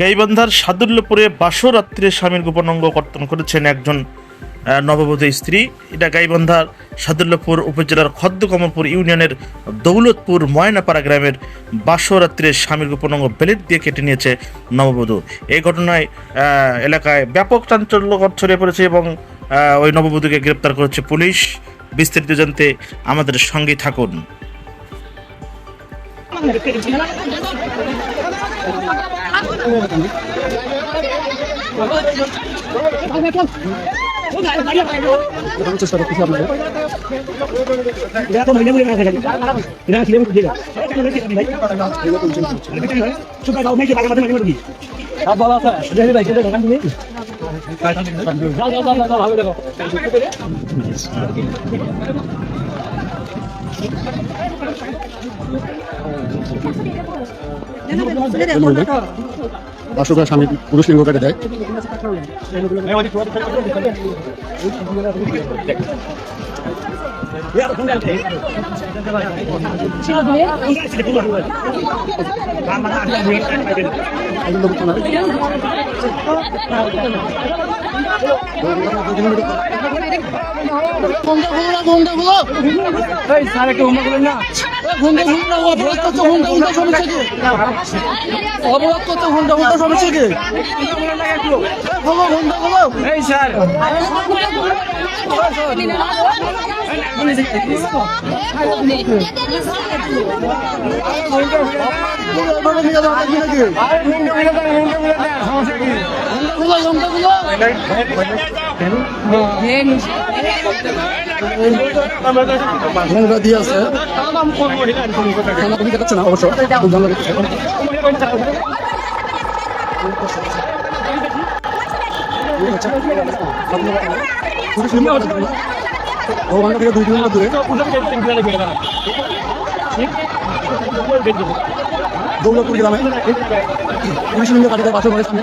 গাইবান্ধার সাদুল্যপুরে বাসরাত্রে স্বামীর গোপন অঙ্গ কর্তন করেছেন একজন নববধূ স্ত্রী। এটা গাইবান্ধার সাদুল্যপুর উপজেলার খদ্দকমলপুর ইউনিয়নের দৌলতপুর ময়নাপাড়া গ্রামের বাসরাত্রে স্বামীর গোপন অঙ্গ বেলেট দিয়ে কেটে নিয়েছে নববধূ। এই ঘটনায় এলাকায় ব্যাপক চাঞ্চল্যকর ছড়িয়ে পড়েছে এবং ওই নববধূকে গ্রেপ্তার করেছে পুলিশ। বিস্তারিত জানতে আমাদের সঙ্গে থাকুন। আপনাদের এটা তো স্বামী পুরুষ থাকে এটা ছেলে মুখ দিগা সুপার গাও মেকে বাগা মাঝে মাঝে সব ভাই ছেলে দোকান দিবি যাও যাও যাও যাও ভালো দেখো অশোকা স্বামী পুরুষ লিঙ্গ কেটে দেয় এই স্যার সমস্যা কি ঘটনাটা দিয়ে আছে। থানা কবি না, অবশ্য। থেকে দুই কিলোমিটার দূরে। দৌলতপুর গ্রামে। পুলিশ লিঙ্গ কাটাতে বাড়ির সামনে।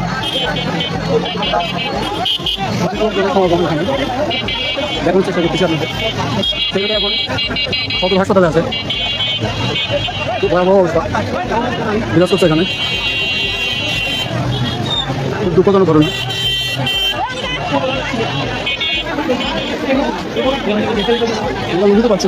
দেখুন চেষ্টা করতেছি আপনাদের। ছেলেটা এখন সদর হাসপাতালে আছে? খুব ভয়াবহ অবস্থা। বিরাজ করছে এখানে। খুব দুঃখজনক ঘটনা। বুঝতে পারছি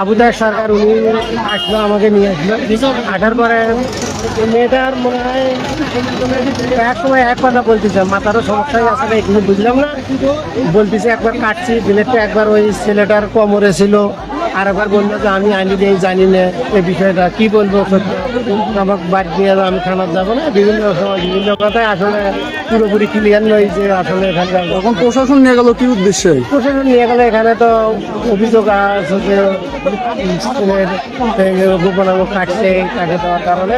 আবুদার সরকার উনি আসলো আমাকে নিয়ে আসলো আসার পরে মেয়েটার মনে হয় এক সময় এক কথা বলতেছে মাথারও সমস্যা আছে না এগুলো বুঝলাম না বলতেছে একবার কাটছি বিলেটটা একবার ওই ছেলেটার কোমরে ছিল আর একবার বলল যে আমি আনি দিয়ে জানি না এই বিষয়টা। কি বলব? আমাকে বাদ দিয়ে আমি থানার যাব না। বিভিন্ন সময় বিভিন্ন কথায় আসলে পুরোপুরি ক্লিয়ার নয় যে আসলে এখানকার তখন প্রশাসন নিয়ে গেল কি উদ্দেশ্যে? প্রশাসন নিয়ে গেলে এখানে তো অভিযোগ আছে যে স্কুলের গোপনাঙ্গ কাটছে কাটে দেওয়ার কারণে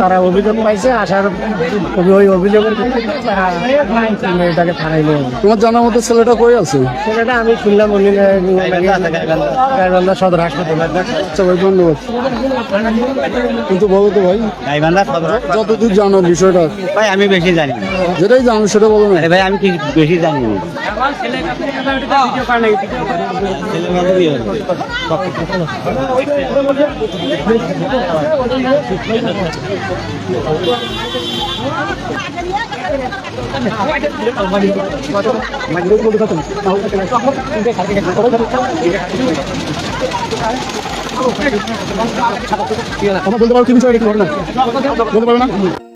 তারা অভিযোগ পাইছে আসার ওই অভিযোগের থানায় নিয়ে তোমার জানার মতো ছেলেটা কই আছে? সেটা আমি শুনলাম উনি গাইবান্ধা সদর হাসপাতালে। আচ্ছা ভাই ধন্যবাদ। কিন্তু বলো তো ভাই গাইবান্ধা সদর যতদূর জানো বিষয়টা? ভাই আমি বেশি জানি না। যেটাই জানো সেটা বলো না। ভাই আমি কি বেশি জানি। না তোমরা বলতে পারো কি বিষয় ঘটনা? বলতে পারবে না?